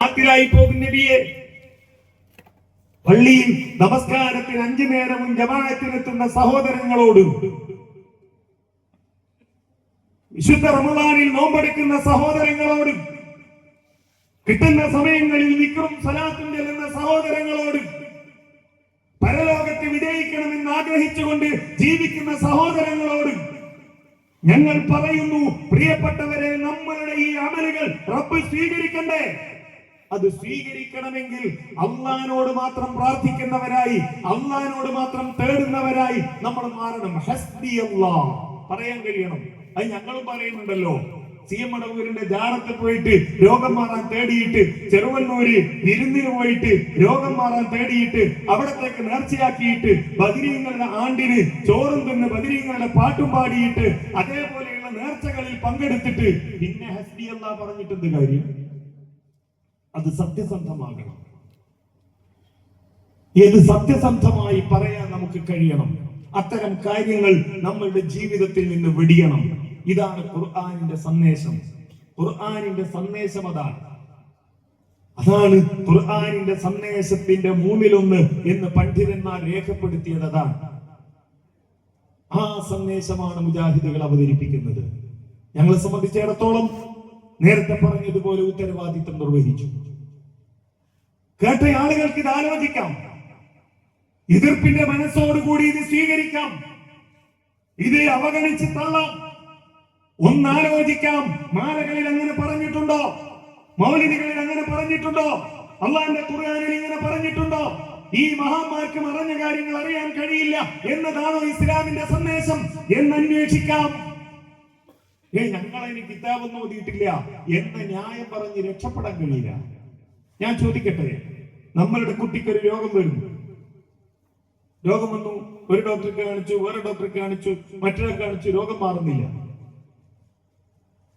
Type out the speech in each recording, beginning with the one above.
ായി പോകും നബിയെ. പള്ളിയിൽ നമസ്കാരത്തിന് അഞ്ചു നേരവും ജമാഅത്തിനെത്തുന്ന സഹോദരങ്ങളോട് വിശുദ്ധ റമദാനിൽ നോമ്പെടുക്കുന്ന സഹോദരങ്ങളോട് കിട്ടുന്ന സമയങ്ങളിൽ നിക്കറും സലാത്തും ചെല്ലുന്ന സഹോദരങ്ങളോട് പരലോകത്ത് വിജയിക്കണമെന്ന് ആഗ്രഹിച്ചുകൊണ്ട് ജീവിക്കുന്ന സഹോദരങ്ങളോട് ഞങ്ങൾ പറയുന്നു പ്രിയപ്പെട്ടവരെ നമ്മളുടെ ഈ അമലുകൾ റബ്ബ് സ്വീകരിക്കണ്ടേ? അത് സ്വീകരിക്കണമെങ്കിൽ അള്ളഹാനോട് മാത്രം പ്രാർത്ഥിക്കുന്നവരായി അള്ളഹാനോട് മാത്രം തേടുന്നവരായി നമ്മൾ മാറണം. ഹസ്ബി അള്ളാ പറയാൻ കഴിയണം. അത് ഞങ്ങളും പറയുന്നുണ്ടല്ലോ. സി എം അടവൂരിന്റെ ജാറത്ത് പോയിട്ട് രോഗം മാറാൻ തേടിയിട്ട് ചെറുവന്നൂര് വിരുന്നിന് പോയിട്ട് രോഗം മാറാൻ തേടിയിട്ട് അവിടത്തേക്ക് നേർച്ചയാക്കിയിട്ട് ബദിരീങ്ങളുടെ ആണ്ടിന് ചോറും തിന്ന് ബദിരീങ്ങളുടെ പാട്ടും പാടിയിട്ട് അതേപോലെയുള്ള നേർച്ചകളിൽ പങ്കെടുത്തിട്ട് പിന്നെ ഹസ്ബി അല്ലാ പറഞ്ഞിട്ടെന്ത് കാര്യം? അത് സത്യസന്ധമാകണം. ഏത് സത്യസന്ധമായി പറയാൻ നമുക്ക് കഴിയണം? അത്തരം കാര്യങ്ങൾ നമ്മളുടെ ജീവിതത്തിൽ നിന്ന് വെടിയണം. ഇതാണ് ഖുർആാനിന്റെ സന്ദേശം. ഖുർആാനിന്റെ സന്ദേശം അതാണ്. അതാണ് ഖുർആാനിന്റെ സന്ദേശത്തിന്റെ മൂന്നിലൊന്ന് എന്ന് പണ്ഡിതന്മാർ രേഖപ്പെടുത്തിയത് അതാണ്. ആ സന്ദേശമാണ് മുജാഹിദുകൾ അവതരിപ്പിക്കുന്നത്. ഞങ്ങളെ സംബന്ധിച്ചിടത്തോളം നേരത്തെ പറഞ്ഞതുപോലെ ഉത്തരവാദിത്തം നിർവഹിച്ചു. കേട്ട ആളുകൾക്ക് ഇത് ആലോചിക്കാം. എതിർപ്പിന്റെ മനസ്സോടുകൂടി ഇത് സ്വീകരിക്കാം. ഇത് അവഗണിച്ച് തള്ളാം. ഒന്നാലോചിക്കാം. മാലകളിൽ അങ്ങനെ പറഞ്ഞിട്ടുണ്ടോ? മൗലിനികളിൽ അങ്ങനെ പറഞ്ഞിട്ടുണ്ടോ? അള്ളാന്റെ ഖുർആാനിൽ ഇങ്ങനെ പറഞ്ഞിട്ടുണ്ടോ? ഈ മഹാന്മാർക്ക് മറഞ്ഞ കാര്യങ്ങൾ അറിയാൻ കഴിയില്ല എന്നതാണോ ഇസ്ലാമിന്റെ സന്ദേശം? എന്ന് അന്വേഷിക്കാം. ഏ ഞങ്ങളതിന് കിതാബൊന്നും ഓതിയിട്ടില്ല. എന്ന ന്യായം പറഞ്ഞ് രക്ഷപ്പെടാൻ കഴിയില്ല. ഞാൻ ചോദിക്കട്ടെ? നമ്മളുടെ കുട്ടിക്ക് ഒരു രോഗം വരുന്നു. രോഗം വന്നു. ഒരു ഡോക്ടറെ കാണിച്ചു വേറെ ഡോക്ടറെ കാണിച്ചു മറ്റൊരാൾ കാണിച്ചു രോഗം മാറുന്നില്ല.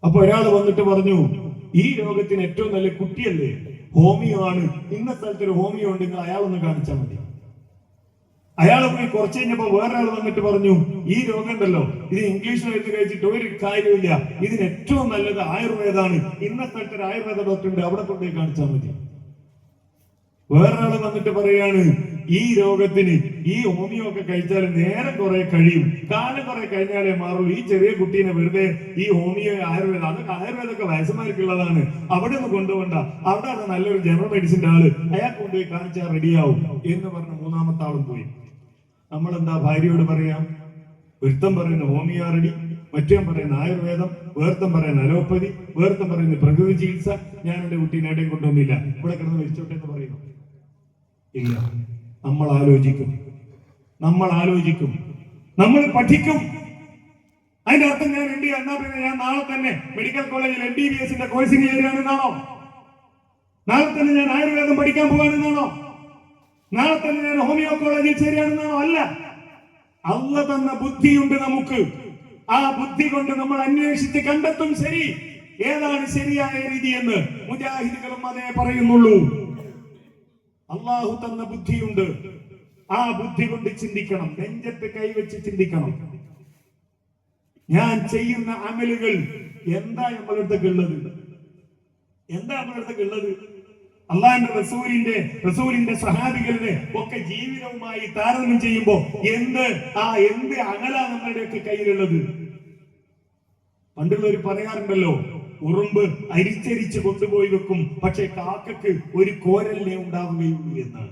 അപ്പൊ ഒരാൾ വന്നിട്ട് പറഞ്ഞു ഈ രോഗത്തിന് ഏറ്റവും നല്ല കുട്ടിയല്ലേ? ഹോമിയോ ആണ്. ഇന്ന സ്ഥലത്ത് ഒരു ഹോമിയോ ഉണ്ട് നിങ്ങൾ അയാളൊന്ന് കാണിച്ചാൽ മതി. അയാൾ പോയി കുറച്ച് കഴിഞ്ഞപ്പോ വേറൊരാൾ വന്നിട്ട് പറഞ്ഞു ഈ രോഗം ഉണ്ടല്ലോ. ഇത് ഇംഗ്ലീഷ് മരുന്ന് കഴിച്ചിട്ട് ഒരു കാര്യമില്ല ഇതിന് ഏറ്റവും നല്ലത് ആയുർവേദമാണ്. ഇന്ന സ്ഥലത്ത് ഒരു ആയുർവേദ ഡോക്ടർ ഉണ്ട്. അവിടെ കൊണ്ടുപോയി കാണിച്ചാൽ മതി. വേറൊരാൾ വന്നിട്ട് പറയാണ് ഈ രോഗത്തിന് ഈ ഹോമിയോ ഒക്കെ കഴിച്ചാൽ നേരം കുറെ കഴിയും. കാലം കുറെ കഴിഞ്ഞാലേ മാറുള്ളൂ ഈ ചെറിയ കുട്ടീനെ വെറുതെ ഈ ഹോമിയോ ആയുർവേദം അതൊക്കെ ആയുർവേദമൊക്കെ വയസ്സന്മാർക്കുള്ളതാണ് അവിടെ ഒന്ന് കൊണ്ടുപോണ്ട. അവിടെ അത് നല്ലൊരു ജനറൽ മെഡിസിന്റെ ആൾ അയാൾ കൊണ്ടുപോയി കാണിച്ചാൽ റെഡിയാവും. എന്ന് പറഞ്ഞ് മൂന്നാമത്തെ ആളും പോയി. നമ്മൾ എന്താ ഭാര്യയോട് പറയാം? ഒരുത്തം പറയുന്ന ഹോമിയോ റെഡി മറ്റേ പറയുന്ന ആയുർവേദം വേർത്തം പറയുന്ന അലോപ്പതി വേർത്തം പറയുന്ന പ്രകൃതി ചികിത്സ. ഞാൻ എന്റെ കുട്ടീനെ കൊണ്ടുവന്നില്ല. ഇവിടെ കിടന്ന് മരിച്ചോട്ടെ എന്ന് പറയുന്നു. ഇല്ല. നമ്മൾ ആലോചിക്കും. നമ്മൾ ആലോചിക്കും. നമ്മൾ പഠിക്കും. അതിന്റെ അർത്ഥം ഞാൻ എന്റെ ഡി എന്നാ പിന്നെ ഞാൻ നാളെ തന്നെ മെഡിക്കൽ കോളേജിൽ എം ബി ബി എസിന്റെ കോഴ്സിന് ചേരുകയാണെന്നാണോ നാളെ തന്നെ ഞാൻ ആയുർവേദം പഠിക്കാൻ പോകാനെന്നാണോ നാളെ തന്നെ ഞാൻ ഹോമിയോ കോളേജിൽ ചേരുകയാണെന്നാണോ അല്ല. അല്ല തന്ന ബുദ്ധിയുണ്ട് നമുക്ക്. ആ ബുദ്ധി കൊണ്ട് നമ്മൾ അന്വേഷിച്ച് കണ്ടെത്തും ശരി. ഏതാണ് ശരിയായ രീതി എന്ന് മുജാഹിദുകളും അതേ പറയുന്നുള്ളൂ. അള്ളാഹു തന്ന ബുദ്ധിയുണ്ട്. ആ ബുദ്ധി കൊണ്ട് ചിന്തിക്കണം. നെഞ്ചത്ത് കൈവച്ച് ചിന്തിക്കണം. ഞാൻ ചെയ്യുന്ന അമലുകൾ എന്താ നമ്മളുടെ ഉള്ളത്? എന്താ നമ്മളുടെ അടുത്തൊക്കെ ഉള്ളത്? അള്ളാഹിന്റെ റസൂലിന്റെ റസൂലിന്റെ സഹാബികളുടെ ഒക്കെ ജീവിതവുമായി താരതമ്യം ചെയ്യുമ്പോ എന്ത് ആ എന്ത് അകല നമ്മളുടെയൊക്കെ കയ്യിലുള്ളത്? പണ്ടുള്ളവർ പറയാറുണ്ടല്ലോ ഉറുമ്പ് അരിച്ചരിച്ച് കൊണ്ടുപോയി വെക്കും. പക്ഷെ കാക്കക്ക് ഒരു കോരല്ലേ ഉണ്ടാവുകയുള്ളൂ എന്ന്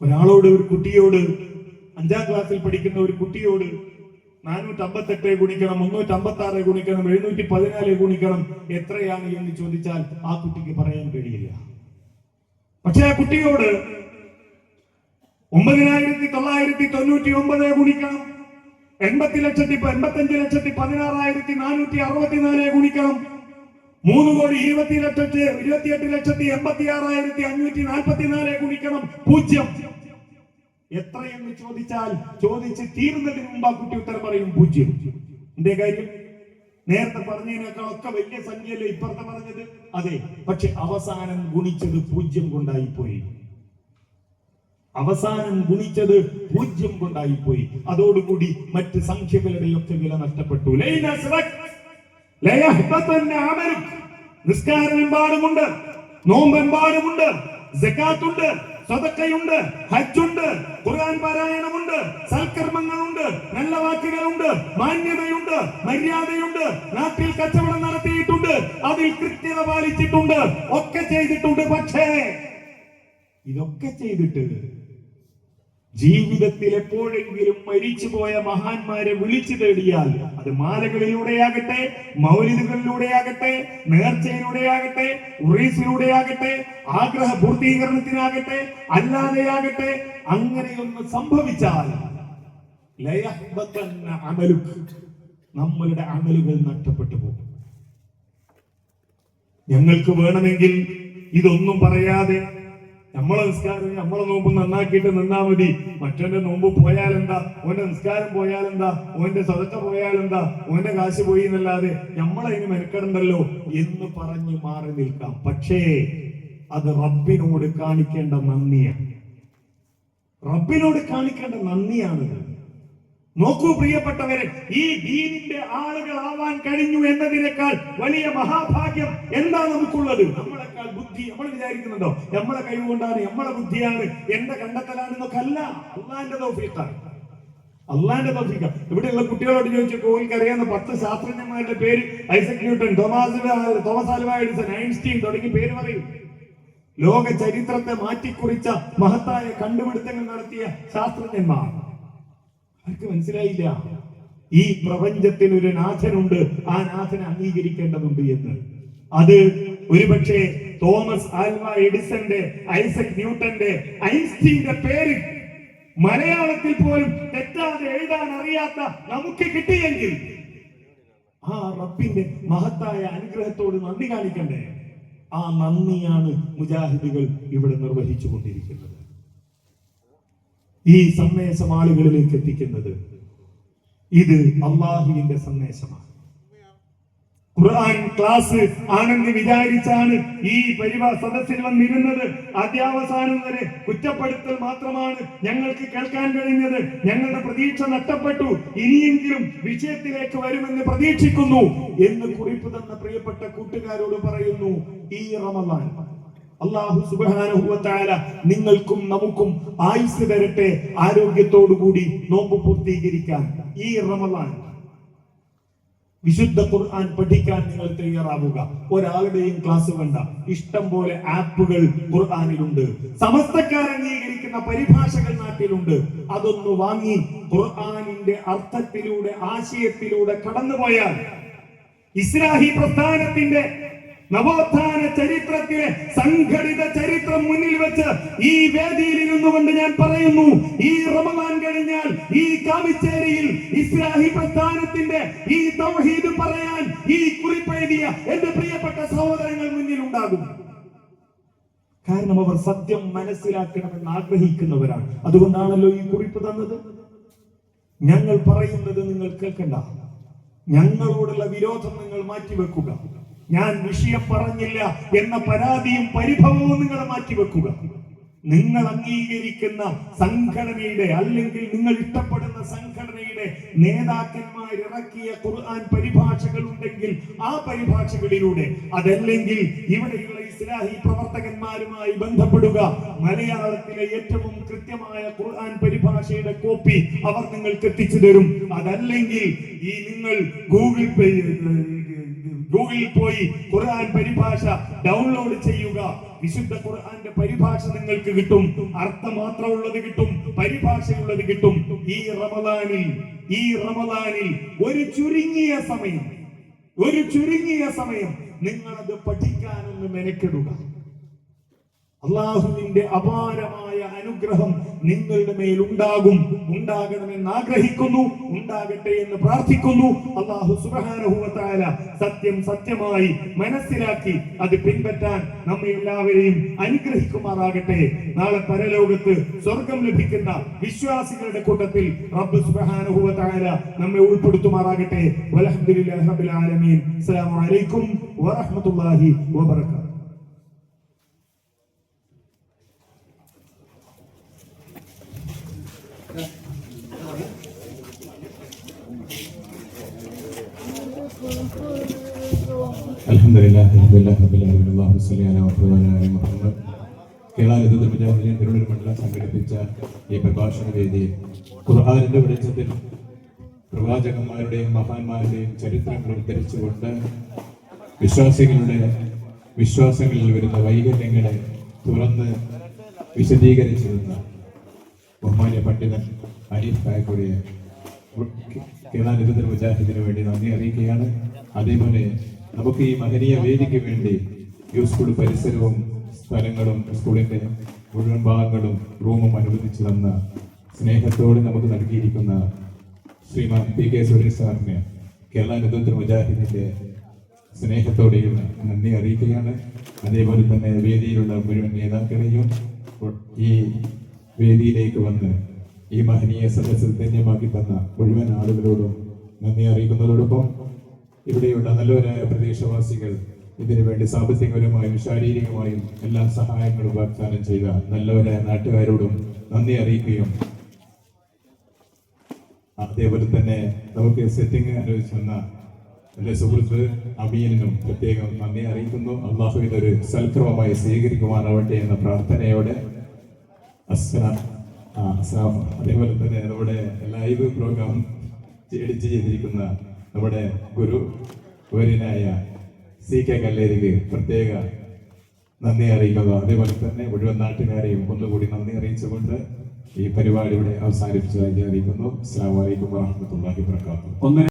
ഒരാളോട് ഒരു കുട്ടിയോട് അഞ്ചാം ക്ലാസ്സിൽ പഠിക്കുന്ന ഒരു കുട്ടിയോട് നാനൂറ്റി അമ്പത്തെട്ട് ഗുണിക്കണം മുന്നൂറ്റി അമ്പത്തി ആറ് ഗുണിക്കണം എഴുന്നൂറ്റി പതിനാല് ഗുണിക്കണം എത്രയാണ് എന്ന് ചോദിച്ചാൽ ആ കുട്ടിക്ക് പറയാൻ കഴിയില്ല. പക്ഷെ ആ കുട്ടിയോട് ഒമ്പതിനായിരത്തി തൊള്ളായിരത്തി തൊണ്ണൂറ്റി ഒമ്പത് ഗുണിക്കണം. എൺപത്തി ലക്ഷത്തി എൺപത്തഞ്ച് ലക്ഷത്തി പതിനാറായിരത്തി നാനൂറ്റി അറുപത്തിനാല് ഗുണിക്കണം. മൂന്ന് കോടി ഇരുപത്തി ലക്ഷത്തി ഇരുപത്തിയെട്ട് ലക്ഷത്തി എൺപത്തി ആറായിരത്തി അഞ്ഞൂറ്റി നാൽപ്പത്തിനാല് ഗുണിക്കണം. പൂജ്യം. എത്രയെന്ന് ചോദിച്ചാൽ ചോദിച്ച് തീർന്നതിന് മുമ്പ് ആ കുട്ടി ഉത്തരം പറയും പൂജ്യം. എന്തേ കാര്യം? നേരത്തെ പറഞ്ഞതിനേക്കാളൊക്കെ വലിയ സംഖ്യയല്ലേ ഇപ്പുറത്തെ പറഞ്ഞത്? അതെ. പക്ഷെ അവസാനം ഗുണിച്ചത് പൂജ്യം കൊണ്ടായി പോയി അവസാനം ഗുണിച്ചത് പൂജ്യം കൊണ്ടായി പോയി അതോടുകൂടി മറ്റ് സംഖ്യകളുടെയൊക്കെ വില നഷ്ടപ്പെട്ടു. നിസ്കാരമെമ്പാടുമുണ്ട് നോമ്പെമ്പാടുമുണ്ട് ജക്കാത്തുണ്ട് സതക്കയുണ്ട് ഹജ്ജുണ്ട് ഖുർആൻ പാരായണമുണ്ട് സൽക്കർമ്മങ്ങളുണ്ട് നല്ല വാക്കുകളുണ്ട് മാന്യതയുണ്ട് മര്യാദയുണ്ട് നാട്ടിൽ കച്ചവടം നടത്തിയിട്ടുണ്ട് അതിൽ കൃത്യത പാലിച്ചിട്ടുണ്ട് ഒക്കെ ചെയ്തിട്ടുണ്ട് പക്ഷേ ഇതൊക്കെ ചെയ്തിട്ട് ജീവിതത്തിൽ എപ്പോഴെങ്കിലും മരിച്ചുപോയ മഹാന്മാരെ വിളിച്ചു തേടിയാൽ അത് മാലകളിലൂടെയാകട്ടെ മൗലിദുകളിലൂടെയാകട്ടെ നേർച്ചയിലൂടെയാകട്ടെ ഉറീസിലൂടെയാകട്ടെ ആഗ്രഹ പൂർത്തീകരണത്തിനാകട്ടെ അല്ലാതെയാകട്ടെ അങ്ങനെയൊന്ന് സംഭവിച്ചാൽ നമ്മളുടെ അമലുകൾ നഷ്ടപ്പെട്ടു പോകും. ഞങ്ങൾക്ക് വേണമെങ്കിൽ ഇതൊന്നും പറയാതെ നമ്മളെ നിസ്കാരം നമ്മളെ നോമ്പ് നന്നാക്കിയിട്ട് നിന്നാ മതി. മറ്റവന്റെ നോമ്പ് പോയാലെന്താ? ഓന്റെ നിസ്കാരം പോയാലെന്താ? ഓന്റെ സ്വതക്ക പോയാലെന്താ? ഓന്റെ കാശ് പോയി എന്നല്ലാതെ നമ്മളതിന് മെനക്കെടണ്ടല്ലോ എന്ന് പറഞ്ഞു മാറി നിൽക്കാം. പക്ഷേ അത് റബ്ബിനോട് കാണിക്കേണ്ട നന്ദിയാണ്. റബ്ബിനോട് കാണിക്കേണ്ട നന്ദിയാണിത്. നോക്കൂ പ്രിയപ്പെട്ടവരെ ഈ ദീനിന്റെ ആളുകളാവാൻ കഴിഞ്ഞു എന്നതിനേക്കാൾ വലിയ മഹാഭാഗ്യം എന്താ നമുക്കുള്ളത്? നമ്മളെക്കാൾ ബുദ്ധി നമ്മൾ വിചാരിക്കുന്നുണ്ടോ? നമ്മളെ കഴിവുകൊണ്ടാണ് നമ്മളെ ബുദ്ധിയാണ് എന്റെ കണ്ടെത്തലാണ് എന്നൊക്കെ അല്ല അള്ളാന്റെ തൗഫീഖാണ്. അള്ളാന്റെ തൗഫീഖ ഇവിടെയുള്ള കുട്ടികളോട് ചോദിച്ചു കോവിൽക്ക് അറിയാവുന്ന പത്ത് ശാസ്ത്രജ്ഞന്മാരുടെ പേര് Isaac Newton Thomas Thomas Alva Einstein തുടങ്ങി പേര് പറയും. ലോക ചരിത്രത്തെ മാറ്റിക്കുറിച്ച മഹത്തായ കണ്ടുപിടുത്തങ്ങൾ നടത്തിയ ശാസ്ത്രജ്ഞന്മാർ. അവർക്ക് മനസ്സിലായില്ല? ഈ പ്രപഞ്ചത്തിൽ ഒരു നാഥനുണ്ട്. ആ നാഥനെ അംഗീകരിക്കേണ്ടതുണ്ട് എന്ന്. അത് ഒരുപക്ഷെ തോമസ് ആൽവ എഡിസന്റെ ഐസക് ന്യൂട്ടന്റെ ഐൻസ്റ്റീന്റെ പേര് മലയാളത്തിൽ പോലും തെറ്റാതെ എഴുതാൻ അറിയാത്ത നമുക്ക് കിട്ടിയെങ്കിൽ ആ റബ്ബിന്റെ മഹത്തായ അനുഗ്രഹത്തോട് നന്ദി കാണിക്കണ്ടേ? ആ നന്ദിയാണ് മുജാഹിദുകൾ ഇവിടെ നിർവഹിച്ചു കൊണ്ടിരിക്കുന്നത് ഈ സന്ദേശം ആളുകളിലേക്ക് എത്തിക്കുന്നത്. ഇത് അള്ളാഹുവിന്റെ സന്ദേശമാണ്. ഖുർആൻ ക്ലാസ് ആണെന്ന് വിചാരിച്ചാണ് ഈ പരിവാ സദസ്സിൽ വന്നിരുന്നത്. അത്യാവസാനം വരെ കുറ്റപ്പെടുത്തൽ മാത്രമാണ് ഞങ്ങൾക്ക് കേൾക്കാൻ കഴിഞ്ഞത്. ഞങ്ങളുടെ പ്രതീക്ഷ നഷ്ടപ്പെട്ടു. ഇനിയെങ്കിലും വിഷയത്തിലേക്ക് വരുമെന്ന് പ്രതീക്ഷിക്കുന്നു എന്ന് കുറിപ്പ് തന്ന പ്രിയപ്പെട്ട കൂട്ടുകാരോട് പറയുന്നു ഈ റമദാൻ അള്ളാഹു സുബാനുഭവത്തായ നിങ്ങൾക്കും നമുക്കും ആയുസ് തരട്ടെ ആരോഗ്യത്തോടു കൂടി നോമ്പ് പൂർത്തീകരിക്കാൻ. ഈ റമദാൻ വിശുദ്ധ ഖുർആൻ പഠിക്കാൻ നിങ്ങൾ തയ്യാറാവുക. ഒരാളുടെയും ക്ലാസ് വേണ്ട. ഇഷ്ടം പോലെ ആപ്പുകൾ ഖുർആാനിലുണ്ട്. സമസ്തക്കാർ അംഗീകരിക്കുന്ന പരിഭാഷകൾ നാട്ടിലുണ്ട്. അതൊന്ന് വാങ്ങി ഖുർആാനിന്റെ അർത്ഥത്തിലൂടെ ആശയത്തിലൂടെ കടന്നുപോയാൽ ഇസ്രാഹി പ്രസ്ഥാനത്തിന്റെ നവോത്ഥാന ചരിത്രത്തിലെ സംഘടിത ചരിത്രം മുന്നിൽ വെച്ച് ഈ വേദിയിൽ ഇരുന്നുകൊണ്ട് ഞാൻ പറയുന്നു ഈ റമദാൻ കഴിഞ്ഞാൽ ഈ കാമിച്ചേരിയിൽ ഇസ്ലാഹി പ്രസ്ഥാനത്തിന്റെ ഈ തൗഹീദ് പറയാൻ ഈ കുറിപ്പെഴുതിയ എന്റെ പ്രിയപ്പെട്ട സഹോദരങ്ങൾ മുന്നിൽ ഉണ്ടാകും. കാരണം അവർ സത്യം മനസ്സിലാക്കണമെന്ന് ആഗ്രഹിക്കുന്നവരാണ്. അതുകൊണ്ടാണല്ലോ ഈ കുറിപ്പ് തന്നത്. ഞങ്ങൾ പറയുന്നത് നിങ്ങൾ കേൾക്കണ്ട. ഞങ്ങളോടുള്ള വിരോധം നിങ്ങൾ മാറ്റിവെക്കുക. ഞാൻ വിഷയം പറഞ്ഞില്ല എന്ന പരാതിയും പരിഭവവും നിങ്ങൾ മാറ്റിവെക്കുക. നിങ്ങൾ അംഗീകരിക്കുന്ന സംഘടനയുടെ അല്ലെങ്കിൽ നിങ്ങൾ ഇഷ്ടപ്പെടുന്ന സംഘടനയുടെ നേതാക്കന്മാർ ഇറക്കിയ ഖുർആൻ പരിഭാഷകൾ ഉണ്ടെങ്കിൽ ആ പരിഭാഷകളിലൂടെ അതല്ലെങ്കിൽ ഇവിടെയുള്ള ഇസ്ലാഹി പ്രവർത്തകന്മാരുമായി ബന്ധപ്പെടുക. മലയാളത്തിലെ ഏറ്റവും കൃത്യമായ ഖുർആൻ പരിഭാഷയുടെ കോപ്പി അവർ നിങ്ങൾക്ക് എത്തിച്ചു തരും. അതല്ലെങ്കിൽ ഈ നിങ്ങൾ ഗൂഗിൾ പേ ഗൂഗിളിൽ പോയി ഖുർആൻ പരിഭാഷ ഡൗൺലോഡ് ചെയ്യുക. വിശുദ്ധ ഖുർആന്റെ പരിഭാഷ നിങ്ങൾക്ക് കിട്ടും. അർത്ഥം മാത്രമുള്ളത് കിട്ടും. പരിഭാഷയുള്ളത് കിട്ടും. ഈ റമദാനിൽ ഈ റമദാനിൽ ഒരു ചുരുങ്ങിയ സമയം ഒരു ചുരുങ്ങിയ സമയം നിങ്ങളത് പഠിക്കാനൊന്ന് മെനക്കെടുക. അള്ളാഹുവിന്റെ അപാരമായ അനുഗ്രഹം നിങ്ങളുടെ മേൽ ഉണ്ടാകും. ഉണ്ടാകണമെന്ന് ആഗ്രഹിക്കുന്നു. ഉണ്ടാകട്ടെ എന്ന് പ്രാർത്ഥിക്കുന്നു. അള്ളാഹു സുബാനുഭവത്തായ സത്യം സത്യമായി മനസ്സിലാക്കി അത് പിൻപറ്റാൻ നമ്മെ എല്ലാവരെയും അനുഗ്രഹിക്കുമാറാകട്ടെ. നാളെ പരലോകത്ത് സ്വർഗം ലഭിക്കുന്ന വിശ്വാസികളുടെ കൂട്ടത്തിൽ റബ്ബ് സുബാനുഭവത്തായ നമ്മെ ഉൾപ്പെടുത്തുമാറാകട്ടെ. വലഹദില്ലാഹി റബ്ബിൽ ആലമീൻ. അസ്സലാമു അലൈക്കും വറഹ്മത്തുള്ളാഹി الحمد لله الحمد لله رب العالمين اللهم صل على محمد وعلى ال محمد കേരള മുജാഹിദീൻ തിരുവനന്തപുരം മണ്ഡലം സംഘടിപ്പിച്ച ഈ പ്രഭാഷണ വേദിയിൽ ഖുർആാനിന്റെ വെളിച്ചത്തിൽ പ്രവാചകന്മാരുടെയും മഹാന്മാരുടെയും ചരിത്രങ്ങൾ ഉദ്ധരിച്ചുകൊണ്ട് വിശ്വാസികളുടെ വിശ്വാസങ്ങളിൽ വരുന്ന വൈകല്യങ്ങളെ തുറന്ന് വിശദീകരിച്ചിരുന്ന ബഹുമാന്യ പണ്ഡിതൻ അനീഫ് കായക്കൊടിയെ കേരള മുജാഹിദിന് വേണ്ടി നന്ദി അറിയിക്കുകയാണ്. അതേപോലെ നമുക്ക് ഈ മഹനീയ വേദിക്ക് വേണ്ടി യു സ്കൂൾ പരിസരവും സ്ഥലങ്ങളും സ്കൂളിന്റെ മുഴുവൻ ഭാഗങ്ങളും റൂമും അനുവദിച്ചു തന്ന സ്നേഹത്തോടെ നമുക്ക് നൽകിയിരിക്കുന്ന ശ്രീമാൻ പി കെ സുരേഷ് സാറിന് കേരള നിരുദ്ധ മുജാഹിദിന്റെ സ്നേഹത്തോടെയും നന്ദി അറിയിക്കുകയാണ്. അതേപോലെ തന്നെ വേദിയിലുള്ള മുഴുവൻ നേതാക്കളെയും ഈ വേദിയിലേക്ക് വന്ന് ഈ മഹനീയ സദസ്സിൽ ധന്യമാക്കി തന്ന മുഴുവൻ ആളുകളോടും നന്ദി അറിയിക്കുന്നതോടൊപ്പം ഇവിടെയുള്ള നല്ലവരായ പ്രദേശവാസികൾ ഇതിനു വേണ്ടി സാമ്പത്തികപരമായും ശാരീരികമായും എല്ലാ സഹായങ്ങളും വാഗ്ദാനം ചെയ്ത നല്ലവരായ നാട്ടുകാരോടും നന്ദി അറിയിക്കുകയും അതേപോലെ തന്നെ നമുക്ക് സെറ്റിംഗ് അനുവദിച്ചു വന്ന എന്റെ സുഹൃത്ത് അമീനും പ്രത്യേകം നന്ദി അറിയിക്കുന്നു. അള്ളാഹു ഇതൊരു സൽക്രമമായി സ്വീകരിക്കുവാനാവട്ടെ എന്ന പ്രാർത്ഥനയോടെ അസ്സലാം. അതേപോലെ തന്നെ നമ്മുടെ ലൈവ് പ്രോഗ്രാം എഡിറ്റ് ചെയ്തിരിക്കുന്ന നമ്മുടെ ഗുരു വര്യനായ സി കെ കല്ലേരിക്ക് പ്രത്യേക നന്ദി അറിയിക്കുന്നു അതേപോലെ തന്നെ മുഴുവൻ നാട്ടുകാരെയും ഒന്നുകൂടി നന്ദി അറിയിച്ചുകൊണ്ട് ഈ പരിപാടി ഇവിടെ അവസാനിപ്പിച്ചതായി അറിയിക്കുന്നു അസ്സാം വലൈക്കും വാഹമത്തല്ലാഹി ഒന്നിന്